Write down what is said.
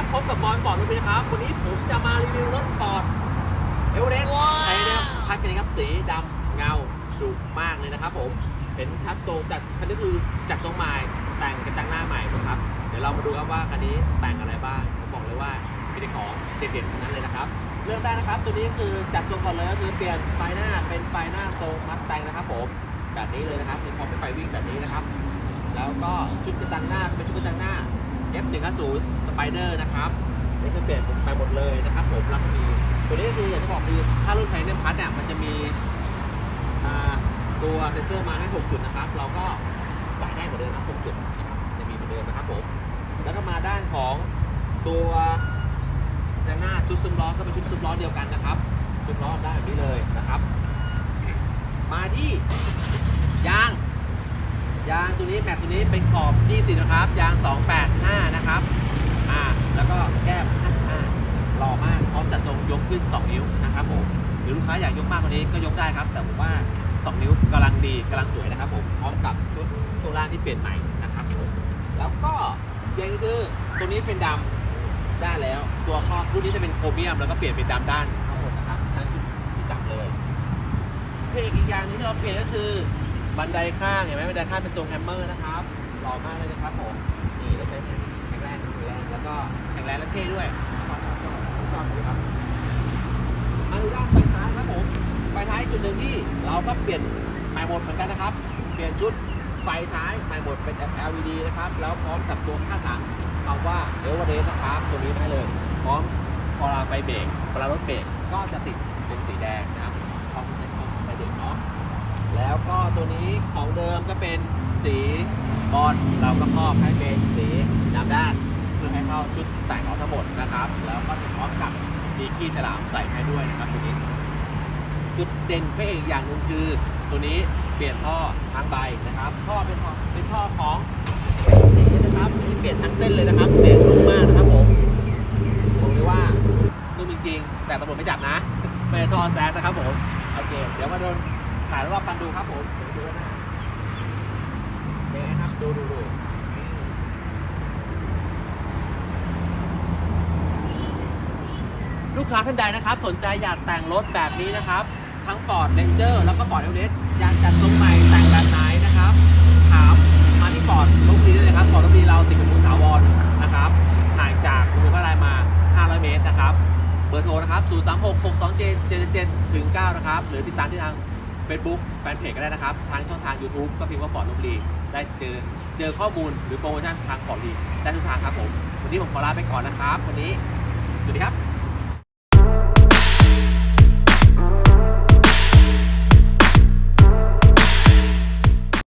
นะครับ วันนี้ผมจะมารีวิวรถฟอร์ดเอเวอเรสต์ไทยนะครับคันกันนะครับ สีดำเงาดุมากเลยนะครับผมเป็นทับทรงจัดคันนี้คือจัดทรงใหม่แต่งกระจังหน้าใหม่นะครับ เดี๋ยวเรามาดูครับว่าคันนี้แต่งอะไรบ้าง ผมบอกเลยว่ามีแต่ของเด็ดๆทั้งนั้นเลยนะครับ เริ่มได้นะครับ ตัวนี้คือจัดทรงก่อนเลยก็คือเปลี่ยนไฟหน้าเป็นไฟหน้าทรงมัสแตงนะครับ ผม แบบนี้เลยนะครับมีพร้อมเป็นไฟวิ่งแบบนี้นะครับ แล้วก็ชุดกระจังหน้าเป็นชุดกระจังหน้า F150 Spider นะครับนี่คือเปลี่ยนไปหมดเลยนะครับผมแล้วก็มีตัวนี้ก็คืออยากจะบอกคือถ้ารุ่นไทเนมพัทเนี่ยมันจะมีตัวเซนเซอร์มาให้ 6 จุดนะครับ เราก็ใส่ได้เหมือนเดิมนะ6จุดนะครับจะมีเหมือนเดิมนะครับผมแล้วก็มาด้านของตัวกระจังหน้าชุดซุ้มล้อก็เป็นชุดซุ้มล้อเดียวกันนะครับซุ้มล้อได้แบบนี้เลยนะครับ มาที่ ตัวนี้แม็กตัวนี้เป็นขอบ20นะครับ ยาง 285 นะครับ อ่า แล้วก็แก้ม55หล่อมาก พร้อมจัดทรงยกขึ้น 2 นิ้วนะครับผม หรือลูกค้าอยากยกมากกว่านี้ก็ยกได้ครับ แต่ผมว่า 2 นิ้วกำลังดีกำลังสวยนะครับผม พร้อมกับชุดช่วงล่างที่เปลี่ยนใหม่นะครับผม แล้วก็ย่างคือตัวนี้เป็นดำด้แล้ว ตัวครอบรุ่นนี้จะเป็นโครเมียมแล้วก็เปลี่ยนเป็นดำด้านทั้งหมดนะครับทั้งชุดที่จับเลยเพลงอีกอย่างหนึงที่เราเปลี่ยนก็คือ บันไดข้างเห็นไหมบันไดข้างเป็นทรงแฮมเมอร์นะครับหล่อมากเลยนะครับผมนี่เราใช้แข็งแรงแข็งแรงแล้วก็แข็งแรงและเท่ด้วยชอบชอบครับมาดูด้านไฟท้ายครับผมไฟท้ายจุดหนึ่งที่เราก็เปลี่ยนใหม่หมดเหมือนกันนะครับ เปลี่ยนชุดไฟท้ายใหม่หมดเป็น LED นะครับ แล้วพร้อมกับตัวข้างหลังคำว่าเอเวอเรสนะครับ ตัวนี้ได้เลย พร้อมพอเราไฟเบรกพอเวลารถเบรกก็จะติดเป็นสีแดงนะครับพร้อมในของไฟเบรกเนาะ แล้วก็ ตัวนี้ของเดิมก็เป็นสีบอลเราก็ครอบให้เป็นสีดำด้านเพื่อให้เข้าชุดแต่งของทั้งหมดนะครับ แล้วก็จะพร้อมกับมีขี้ฉลามใส่ให้ด้วยนะครับตัวนี้ จุดเด่นพระเอกอย่างหนึ่งคือ ตัวนี้เปลี่ยนท่อทั้งใบนะครับท่อเป็นท่อเป็นท่อของนี่นะครับนี่เปลี่ยนทั้งเส้นเลยนะครับ เส้นนุ่มมากนะครับผมบอกเลยว่านุ่มจริงๆแต่ตำรวจไม่จับนะไม่ได้ท่อแซดนะครับผมโอเค เดี๋ยวมาโดน ถ่ายรอบๆกันดูครับผมเดี๋ยวนะยังไงครับดูดูดูลูกค้าท่านใดนะครับ สนใจอยากแต่งรถแบบนี้นะครับ ทั้ง Ford Ranger แล้วก็ Ford Everest อยากจัดทรงใหม่แต่งแบบไหนนะครับ ถามมาที่ Ford ลบบุรีได้เลยครับ Ford ลบบุรีเราติดเป็นมูลถาวรนะครับห่างจากกรุงเทพมหานครมา 500 เมตรนะครับ เบอร์โทรนะครับ 0 3 6 6 2 7 7 7ถึง9นะครับ หรือติดตามที่ทาง Facebook แฟนเพจก็ได้นะครับ ทางช่องทาง YouTube ก็พิมพ์ว่าฟอร์ดลบบุรีได้เจอเจอข้อมูลหรือโปรโมชั่นทางฟอร์ดลีได้ทุกทางครับผม วันนี้ผมขอลาไปก่อนนะครับ วันนี้ สวัสดีครับ